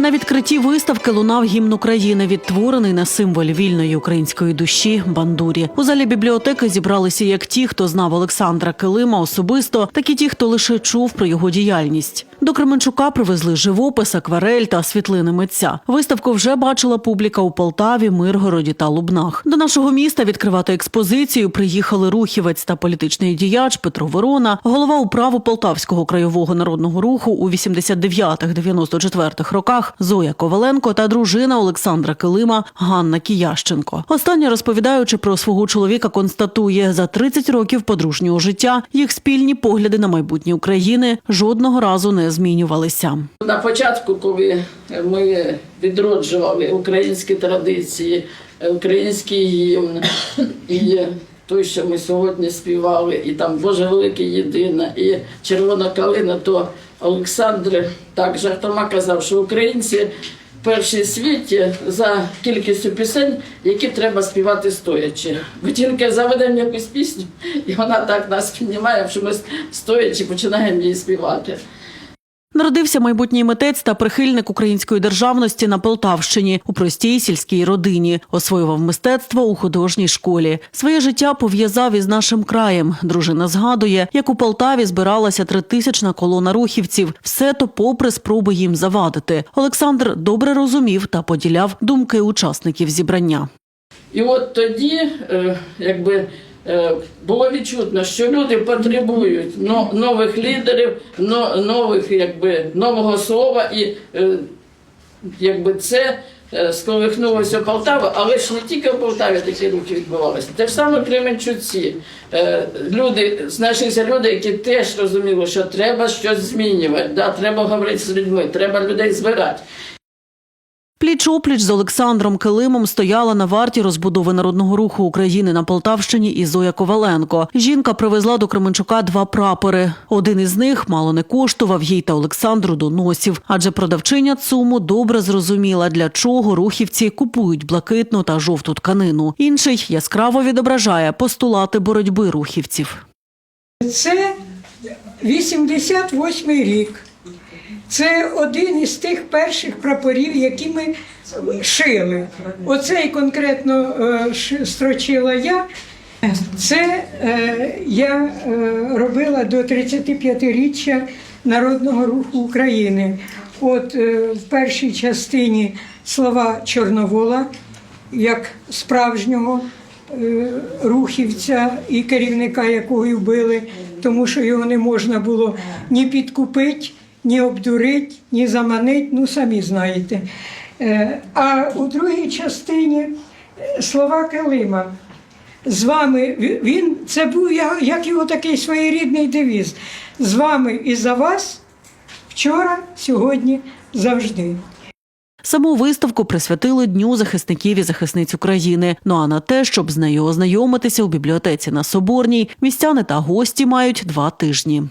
На відкритті виставки лунав гімн України, відтворений на символі вільної української душі бандурі. У залі бібліотеки зібралися як ті, хто знав Олександра Килима особисто, так і ті, хто лише чув про його діяльність. До Кременчука привезли живопис, акварель та світлини митця. Виставку вже бачила публіка у Полтаві, Миргороді та Лубнах. До нашого міста відкривати експозицію приїхали рухівець та політичний діяч Петро Ворона, голова управу Полтавського краєвого народного руху у 89-94 роках Зоя Коваленко та дружина Олександра Килима Ганна Кіященко. Остання, розповідаючи про свого чоловіка, констатує за 30 років подружнього життя їх спільні погляди на майбутнє України жодного разу не змінювалися. На початку, коли ми відроджували українські традиції, український гімн, і той, що ми сьогодні співали, і там Боже велике єдина, і червона калина, то Олександр так жартома казав, що українці перші в світі за кількістю пісень, які треба співати стоячи. Бо тільки заведемо якусь пісню, і вона так нас піднімає, що ми стоячи починаємо її співати. Народився майбутній митець та прихильник української державності на Полтавщині у простій сільській родині. Освоював мистецтво у художній школі. Своє життя пов'язав із нашим краєм. Дружина згадує, як у Полтаві збиралася тритисячна колона рухівців. Все то попри спроби їм завадити. Олександр добре розумів та поділяв думки учасників зібрання. І от тоді, е, якби було відчутно, що люди потребують нових лідерів, но- нових, якби, нового слова, і е, якби це е, сколихнулося Полтава, але ж не тільки в Полтаві такі рухи відбувалися. Те ж саме Кременчуці. Е, Люди, знайшлися люди, які теж розуміли, що треба щось змінювати, да, треба говорити з людьми, треба людей збирати. Пліч-опліч з Олександром Килимом стояла на варті розбудови народного руху України на Полтавщині і Зоя Коваленко. Жінка привезла до Кременчука два прапори. Один із них мало не коштував їй та Олександру до носів, адже продавчиня ЦУМу добре зрозуміла, для чого рухівці купують блакитну та жовту тканину. Інший яскраво відображає постулати боротьби рухівців. Це 88 рік. Це один із тих перших прапорів, які ми шили. Оцей конкретно е, строчила я. Це е, я е, робила до 35-річчя Народного руху України. От в першій частині слова Чорновола, як справжнього рухівця і керівника якого вбили, тому що його не можна було ні підкупити, ні обдурити, ні заманити, ну самі знаєте. Е, А у другій частині е, слова Килима. З вами він це був як його такий своєрідний девіз. З вами і за вас вчора, сьогодні, завжди. Саму виставку присвятили Дню захисників і захисниць України. Ну а на те, щоб з нею ознайомитися у бібліотеці на Соборній, містяни та гості мають два тижні.